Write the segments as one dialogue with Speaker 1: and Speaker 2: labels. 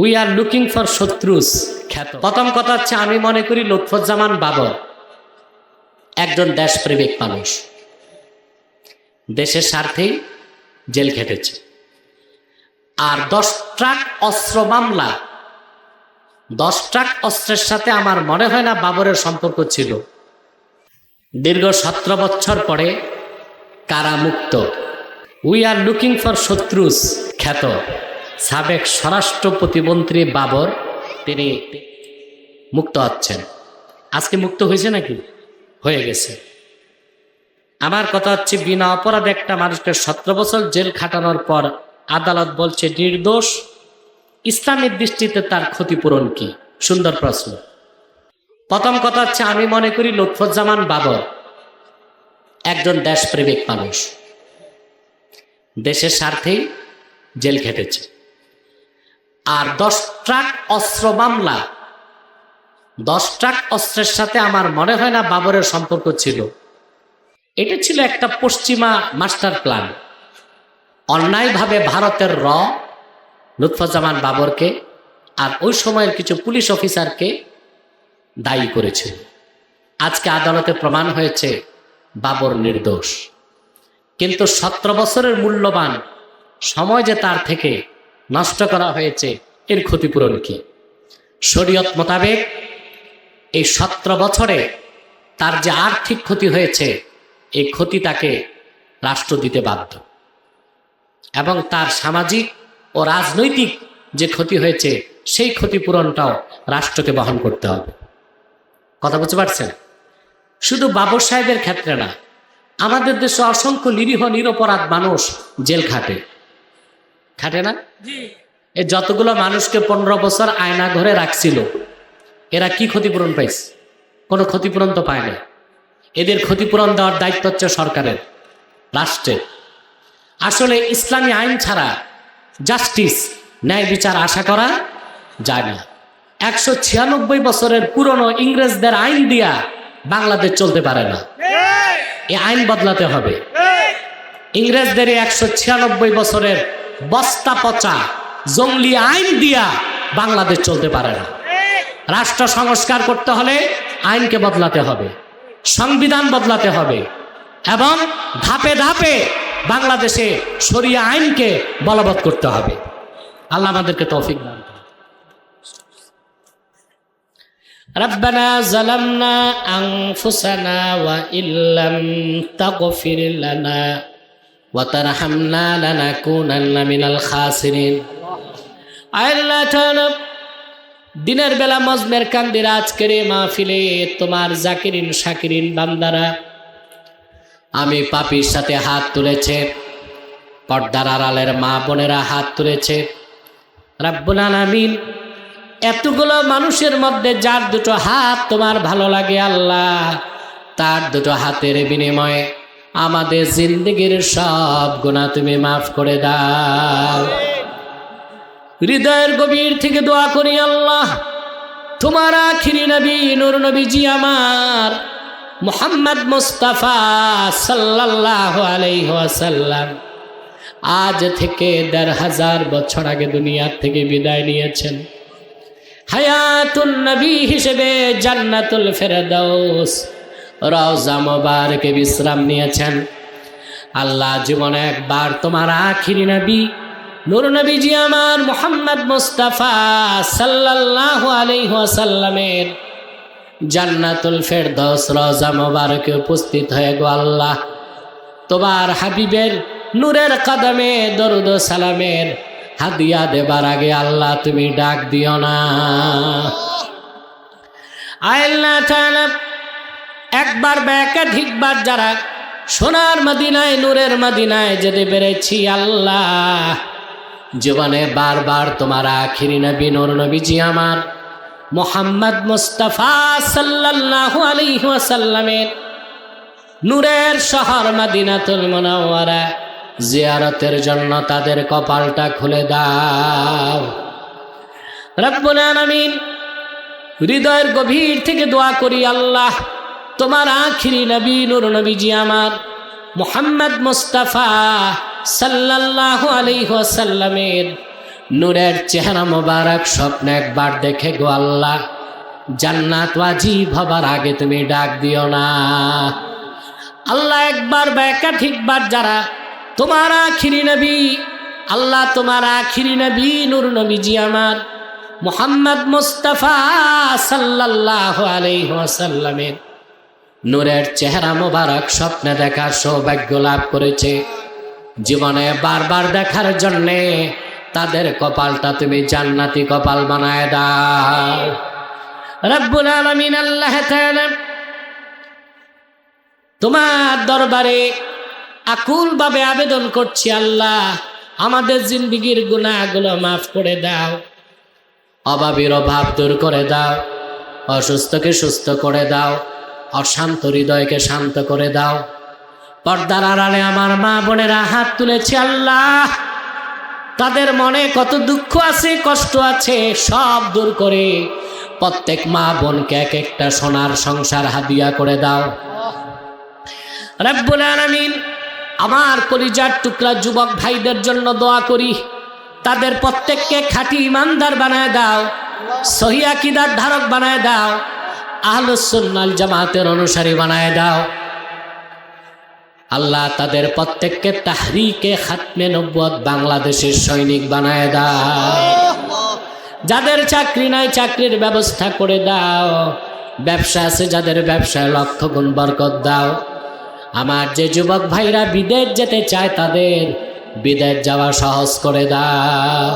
Speaker 1: We are looking for শত্রুস, খ্যাত। প্রথম কথা হচ্ছে, আমি মনে করি লুৎফুজ্জামান বাবর, একজন দেশপ্রেমিক মানুষ। দেশের স্বার্থেই জেল খেটেছে। আর দশ ট্রাক অস্ত্র মামলা, দশ ট্রাক অস্ত্রের সাথে আমার মনে হয় না বাবরের সম্পর্ক ছিল। দীর্ঘ সতেরো বছর পরে কারামুক্ত। উই আর লুকিং ফর শত্রুস, খ্যাত। সাবেক স্বরাষ্ট্র প্রতিমন্ত্রী বাবর তিনি মুক্ত হচ্ছেন। আজকে মুক্ত হয়েছে নাকি? হয়ে গেছে। আমার কথা হচ্ছে, বিনা অপরাধ একটা মানুষকে সতেরো বছর জেল খাটানোর পর আদালত বলছে, নির্দোষ। ইসলামের দৃষ্টিতে তার ক্ষতিপূরণ কি? সুন্দর প্রশ্ন। প্রথম কথা হচ্ছে, আমি মনে করি লুৎফুজ্জামান বাবর একজন দেশপ্রেমিক মানুষ। দেশের স্বার্থেই জেল খেটেছে। আর দশ ট্রাক অস্ত্র মামলা। দশ ট্রাক অস্ত্রের সাথে আমার মনে হয় না বাবরের সম্পর্ক ছিল। এটা ছিল একটা পশ্চিমা মাস্টার প্ল্যান। অন্যায়ভাবে ভারতের র, লুৎফুজ্জামান বাবরকে আর ওই সময়ের কিছু পুলিশ অফিসারকে দায়ী করেছিল আজকে আদালতে প্রমাণ হয়েছে বাবর নির্দোষ। কিন্তু সতেরো বছরের মূল্যবান সময় যে তার থেকে নষ্ট করা হয়েছে, এর ক্ষতিপূরণ কি? শরীয়ত মোতাবেক এই সতেরো বছরে তার যে আর্থিক ক্ষতি হয়েছে, এই ক্ষতি তাকে রাষ্ট্র দিতে বাধ্য। এবং তার সামাজিক ও রাজনৈতিক যে ক্ষতি হয়েছে, সেই ক্ষতিপূরণটাও রাষ্ট্রকে বহন করতে হবে। কথা বুঝতে পারছেন? শুধু বাবর সাহেবের ক্ষেত্রে না, আমাদের দেশে অসংখ্য নিরীহ, নিরপরাধ মানুষ জেল খাটে। খাটে না? এ যতগুলো মানুষকে পনেরো বছর আয়না ঘরে রাখছিল এরা কি ক্ষতিপূরণ পাইছে? কোনো ক্ষতিপূরণ তো পায় না এদের ক্ষতিপূরণ দেওয়ার দায়িত্ব হচ্ছে সরকারের রাষ্ট্রের। আসলে ইসলামী আইন ছাড়া জাস্টিস ন্যায় বিচার আশা করা যায় না। একশো ছিয়ানব্বই বছরের পুরনো ইংরেজদের আইন দিয়া বাংলাদেশ চলতে পারে না। এই। আইন বদলাতে হবে। ইংরেজদের একশো ছিয়ানব্বই বছরের বস্তা পচা জঙ্গলি আইন দিয়া বাংলাদেশ চলতে পারে না রাষ্ট্র সংস্কার করতে হলে আইনকে বদলাতে হবে সংবিধান বদলাতে হবে এবং ধাপে ধাপে বাংলাদেশে সরিয়া আইনকে বলবৎ করতে হবে আল্লাহ আমাদেরকে তৌফিক দান করুন। ربنا ظلمنا أنفسنا وإن لم تغفر لنا وترحمنا لنكونن من الخاسرين আল্লাহ তাআলা দিনের বেলা মজমের কান্দির আজকের এই মাহফিলে তোমার জাকিরিন শাকিরিন বান্দারা আমি পাপির সাথে হাত তুলেছে পর্দার আড়ালের মা বোনেরা হাত তুলেছে রাব্বুল আলামিন এতগুলো মানুষের মধ্যে যার দুটো হাত তোমার ভালো লাগে আল্লাহ তার দুটো হাতের বিনিময়ে আমাদের জিন্দগির সব গুণা তুমি মাফ করে দাও। হৃদয়ের গভীর থেকে দোয়া করি আল্লাহ, তোমার আখিরি নবী, নূর নবীজি আমার, মোহাম্মদ মুস্তাফা সাল্লাহ আলাইহাসাল্লাম আজ থেকে দেড় হাজার বছর আগে দুনিয়ার থেকে বিদায় নিয়েছেন। হায়াতুন নবী হিসেবে জান্নাতুল ফেরদৌস রওজা মোবারকে বিশ্রাম নিয়েছেন। আল্লাহ জীবনে একবার তোমার আখিরি নবী, নূর নবীজি আমার মোহাম্মদ মুস্তাফা সাল্লাহ আলাইহাসাল্লামের জান্নাতুল ফেরদৌস রওজা মোবারকে উপস্থিত হয়ে গো আল্লাহ, তোমার হাবিবের নূরের কদমে দরুদ সালামের হাদিয়া দেবার আগে আল্লাহ তুমি ডাক দিও না। আল্লাহ একবার বা একাধিকবার যারা সোনার মদিনায়, নূরের মদিনায় যেতে পেরেছি, আল্লাহ। জীবনে বারবার তোমার আখিরি নবী, নূর নবীজি আমার। মোহাম্মদ মুস্তাফা সাল্লাল্লাহু আলাইহি ওয়াসাল্লামের নূরের শহর মদিনাতুল মুনাওয়ারা জিয়ারতের জন্য তাদের কপালটা খুলে দাও। রব্বুল আলামিন, হৃদয়ের গভীর থেকে দোয়া করি, আল্লাহ। তোমার আখিরি নবী, নূর নবীজি আমার। মোহাম্মদ মুস্তাফা সাল্লাল্লাহু আলাইহি ওয়াসাল্লামের নূরের চেহারা মোবারক স্বপ্ন একবার দেখে গো আল্লাহ। জান্নাত ওয়াজিব হবার আগে তুমি ডাক দিও না। আল্লাহ একবার বা একাধিকবার যারা তোমার আখিরি নবী, আল্লাহ তোমার আখিরি নবী, নূর নবীজি আমার। মোহাম্মদ মুস্তাফা সাল্লাল্লাহু আলাইহি ওয়াসাল্লামের নূরের চেহারা মোবারক স্বপ্নে দেখার সৌভাগ্য লাভ করেছে। জীবনে বারবার দেখার জন্যে তাদের কপালটা তুমি জান্নাতি কপাল বানায় দাও। রব্বুল আলামিন আল্লাহ তোমার দরবারে আকুল ভাবে আবেদন করছি, আল্লাহ, আমাদের জিন্দিগির গুণাগুলো মাফ করে দাও। অভাবের অভাব দূর করে দাও। অসুস্থকে সুস্থ করে দাও। অশান্ত হৃদয়কে শান্ত করে দাও। পর্দার আড়ালে আমার মা বোনেরা হাত তুলেছে, আল্লাহ! তাদের মনে কত দুঃখ আছে, কষ্ট আছে, সব দূর করে প্রত্যেক মা বোনকে এক একটা সোনার সংসার হাদিয়া করে দাও। রব্বুল আলামিন, আমার কলিজার টুকরা যুবক ভাইদের জন্য দোয়া করি। তাদের প্রত্যেককে খাঁটি ইমানদার বানায় দাও সহিয়া কিদার ধারক বানায় দাও। আহলুসুন্নাল জামাতের অনুসারী বানায় দাও। আল্লাহ তাদের প্রত্যেককে তাহরিকে খাতমে নব্বত বাংলাদেশের সৈনিক বানায় দাও। যাদের চাকরি নাই চাকরির ব্যবস্থা করে দাও। ব্যবসা আছে যাদের ব্যবসায় লক্ষ গুণ বরকত দাও। আমার যে যুবক ভাইরা বিদেশ যেতে চায় তাদের বিদেশ যাওয়া সহজ করে দাও।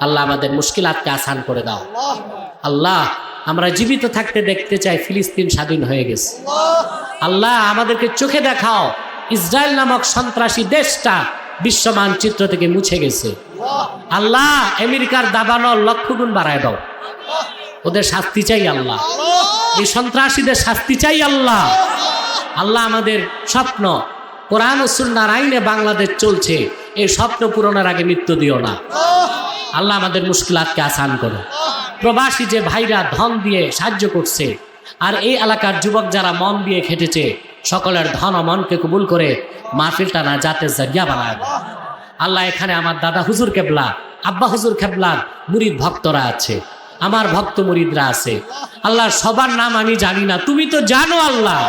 Speaker 1: আল্লাহ আমাদের মুশকিলাতকে আসান করে দাও। আল্লাহ আমরা জীবিত থাকতে দেখতে চাই, ফিলিস্তিন স্বাধীন হয়ে গেছে। আল্লাহ, আমাদেরকে চোখে দেখাও, ইসরায়েল নামক সন্ত্রাসী দেশটা বিশ্ব মানচিত্র থেকে মুছে গেছে। আল্লাহ, আমেরিকার দাবানো লক্ষ গুণ বাড়ায় দাও। ওদের শাস্তি চাই আল্লাহ। এই সন্ত্রাসীদের শাস্তি চাই আল্লাহ। আল্লাহ আমাদের স্বপ্ন, কোরআন সুন্নার আইনে বাংলাদেশ চলছে। এই স্বপ্ন পূরণের আগে মৃত্যু দিও না। আল্লাহ আমাদের মুশকিলাতকে আসান করো। প্রবাসী যে ভাইরা ধন দিয়ে সাহায্য করছে, আর এই এলাকার যুবক যারা মন দিয়ে খেটেছে, সকলের ধন মনকে কবুল করে মাহফিলটা না যাতে জারিয়া বানায়। আল্লাহ এখানে আমার দাদা হুজুর কেবলা, আব্বা হুজুর কেবলার মুরিদ ভক্তরা আছে, আমার ভক্ত মুরিদরা আছে। আল্লাহ সবার নাম আমি জানি না, তুমি তো জানো আল্লাহ।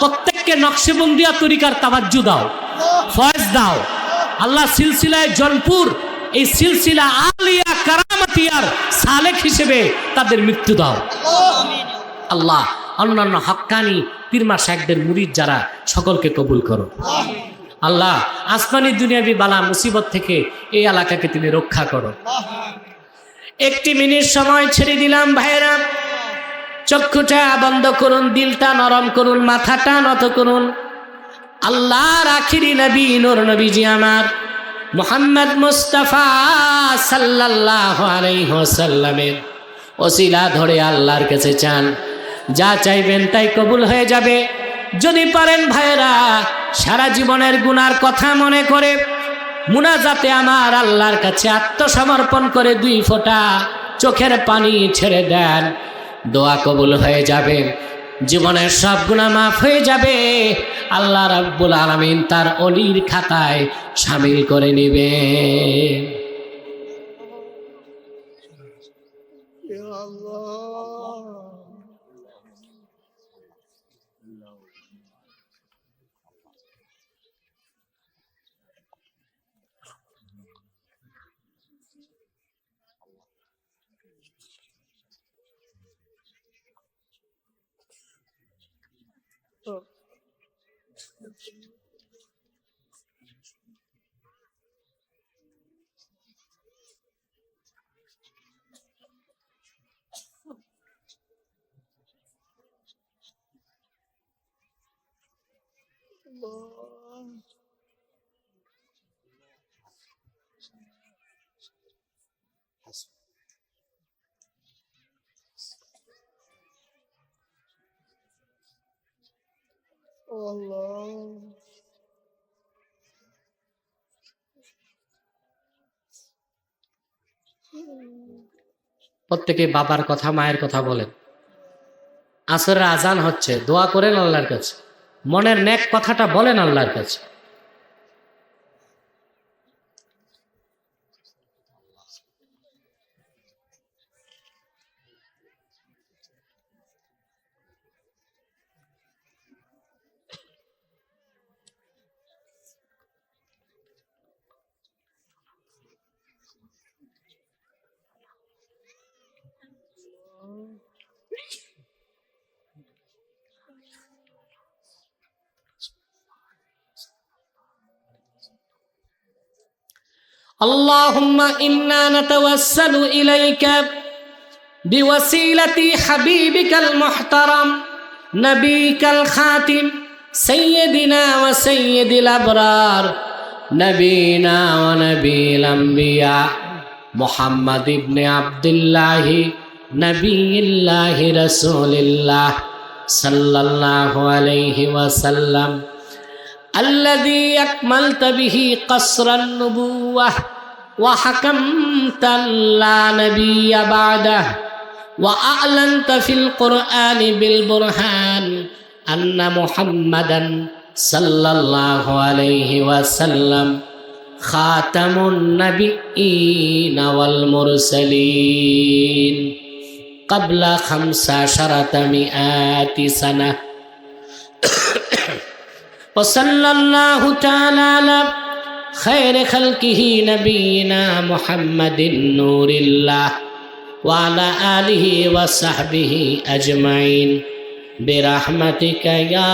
Speaker 1: প্রত্যেককে নকশেবন্দিয়া তরিকার তাবাজ্জু দাও, ফয়েজ দাও। আল্লাহ সিলসিলায় জনপুর, এই সিলসিলা আলিয়া কারামাতিয়ার সালেক হিসেবে তাদের মৃত্যু দাও। আল্লাহ অন্যান্য হক্কানি পীরমা শেখদের মুরিদ যারা, সকলকে কবুল করো। আল্লাহ আসমানি দুনিয়াবি বালা মুসিবত থেকে এই এলাকাকে তুমি রক্ষা করো। একটি মিনিট সময় ছেড়ে দিলাম ভাইরা চক্ষুটা বন্ধ করুন, দিলটা নরম করুন, মাথাটা নত করুন। আল্লাহর আখিরি নবী, নূর নবীজি আমার। মোহাম্মদ মুস্তাফা সাল্লাল্লাহু আলাইহি ওয়াসাল্লামের ওসিলা ধরে আল্লাহর কাছে চান। যা চাইবেন তাই কবুল হয়ে যাবে। যদি পারেন ভাইরা সারা জীবনের গুনার কথা মনে করে মুনাজাতে আমার আল্লাহর কাছে আত্মসমর্পণ করে দুই ফোঁটা চোখের পানি ছেড়ে দেন। দোয়া কবুল হয়ে যাবে। জীবনের সব গুণা মাফ হয়ে যাবে। আল্লাহ রাব্বুল আলমিন তার অলির খাতায় সামিল করে নেবে।
Speaker 2: Thank you. Allah.
Speaker 1: প্রত্যেকে বাবার কথা, মায়ের কথা বলেন আসরের আজান হচ্ছে, দোয়া করেন আল্লাহর কাছে। মনের নেক কথাটা বলেন আল্লাহর কাছে। اللهم إنا نتوسل إليك بوسيلة حبيبك المحترم نبيك الخاتم سيدنا وسيد الأبرار نبينا ونبي الأنبياء محمد بن عبد الله نبي الله رسول الله صلى الله عليه وسلم. الذي أكملت به قصر النبوة وحكمت لا نبي بعده وأعلنت في القرآن بالبرهان أن محمدا صلى الله عليه وسلم خاتم النبيين والمرسلين قبل خمس عشرة مئات سنة. وصلى الله تعالى على خير خلقه نبينا محمد نور الله وعلى آله وصحبه أجمعين. برحمتك يا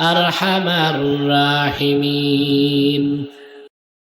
Speaker 1: أرحم الراحمين.